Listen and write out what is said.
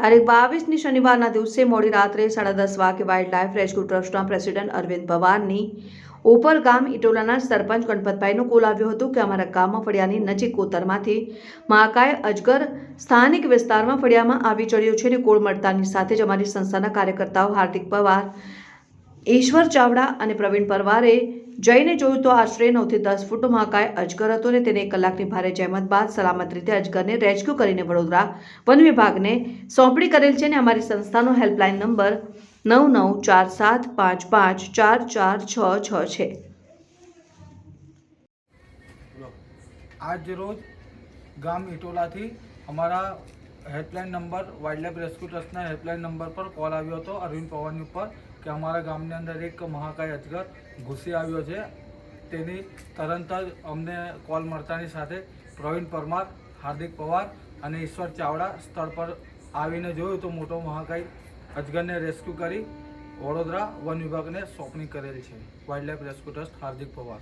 તારીખ બાવીસની શનિવારના દિવસે મોડી રાત્રે સાડા દસ વાગે વાઇલ્ડ લાઇફ રેસ્ક્યુ ટ્રસ્ટના પ્રેસિડેન્ટ અરવિંદ પવારની ઉપર ગામ ઇટોલાના સરપંચ ગણપતભાઈનો કોલ આવ્યો હતો કે અમારા ગામમાં ફળિયાની નજીક કોતરમાંથી મહાકાય અજગર સ્થાનિક વિસ્તારમાં ફળિયામાં આવી ચડ્યો છે અને કોળ મળતાની સાથે જ અમારી સંસ્થાના કાર્યકર્તાઓ હાર્દિક પવાર ઈશ્વર ચાવડા અને પ્રવીણ પરવારે જઈને જોયું તો આશરે નવથી દસ ફૂટ મહાકાય અજગર હતો અને તેને એક કલાકની ભારે જહેમત બાદ સલામત રીતે અજગરને રેસ્ક્યુ કરીને વડોદરા વન વિભાગને સોંપણી કરેલ છે અને અમારી સંસ્થાનો હેલ્પલાઇન નંબર નવ નવ ચાર સાત પાંચ પાંચ ચાર ચાર છ છ છે. આજ રોજ ગામ ઇટોલાથી અમારા હેલ્પલાઇન નંબર, વાઇલ્ડલાઇફ રેસ્ક્યુ ટ્રસ્ટના હેલ્પલાઇન નંબર પર કોલ આવ્યો હતો અરવિંદ પવારની ઉપર કે અમારા ગામની અંદર એક મહાકાય અજગર ઘૂસી આવ્યો છે. તેની તરત જ અમને કોલ મળતાની સાથે પ્રવીણ પરમાર, હાર્દિક પવાર અને ઈશ્વર ચાવડા સ્થળ પર આવીને જોયું તો મોટો મહાકાય અજગરને રેસ્ક્યુ કરી વડોદરા વન વિભાગને સોંપણી કરેલ છે. Wildlife rescue trust, Hardik Pawar.